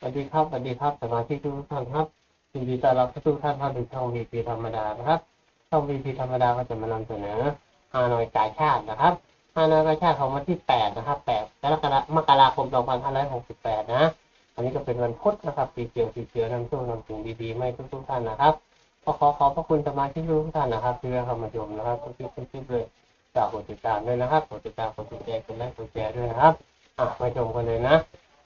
สวัสดีครับสวัสดีครับสมาชิกทุกท่านครับยินดีต้อนรับทุกท่านเข้าสู่ช่องวีพีธรรมดานะครับช่องวีพีธรรมดาก็จะมานำเสนอฮานอยกาชาตินะครับฮานอยกาชาติของวันที่แปดนะครับแปดกรกฎาคมมกราคมสองพันะ อันนี้ก็เป็นวันพุธนะครับปีเกียวปีเกียวนำช่วงนำสิ่งดีๆไม่ทุกทุกๆท่านนะครับก็ขอขอบพระคุณสมาชิกทุกท่านนะครับที่เข้ามาชมนะครับทุกคลิปทุกคลิปเลยฝากกดติดตามด้วยนะครับกดติดตามกดติดแชร์กดไลค์กดแชร์ด้วยนะครับอะมาชมกันเลยนะ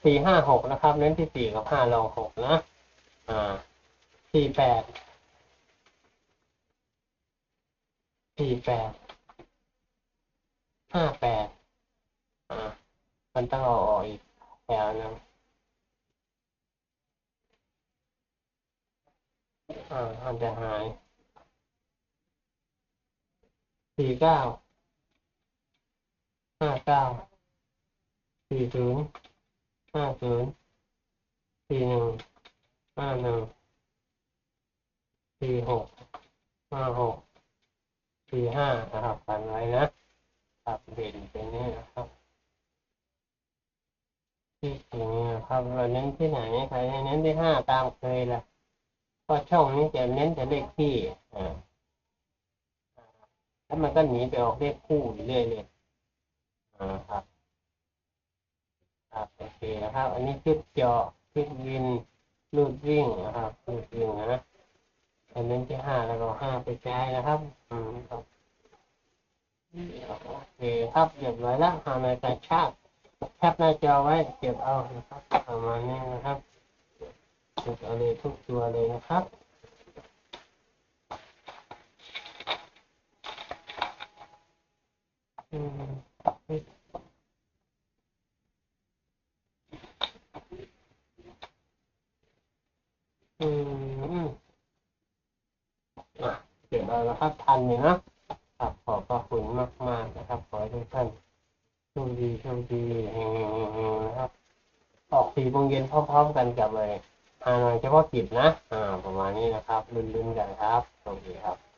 สี่ห้าหกนะครับ เน้นที่สี่กับห้ารองหกนะ อ่าสี่แปดสี่แปดห้าแปดอ่ามันต้องเอาออกอีกแถวนึงอ่ามันจะหายสี่เก้าห้าเก้าสี่ศูนย์ ห้าศูนย์สี่หนึ่งห้าหนึ่งสี่หกห้าหกสี่ห้านะครับกันไว้นะครับเด่นเป็นนี้นะครับที่สี่นะครับเราเน้นที่ไหนใครเน้นที่ห้าตามเคยละเพราะช่องนี้จะเน้นแต่เลขที่อ่าแล้วมันก็หนีไปออกเลขคู่เรื่อยเลยอ่าครับ เคนะครับ อันนี้คลิปเจาะคลิปวินลูดวิ่งนะครับลูดวิ่งนะอันนั้นที่ห้าแล้วก็ห้าไปใช้นะครับ อืมครับโอเคครับเรียบร้อยแล้วหาในกระชากแคปหน้าจอไว้เก็บเอานะครับประมาณนี้นะครับเก็บเอาเลยทุกตัวเลยนะครับอืม อืมอะเก็บเอาแล้วครับทันเลยนะครับขอบพระคุณมากมากๆนะครับ ขอให้ทุกท่านโชคดีโชคดีเฮงๆนะครับ ออกสี่โมงเย็นพร้อมๆกันกับเลยฮานอยเฉพาะกิจนะ อ่า ประมาณนี้นะครับลุ้นๆกันครับโชคดีครับ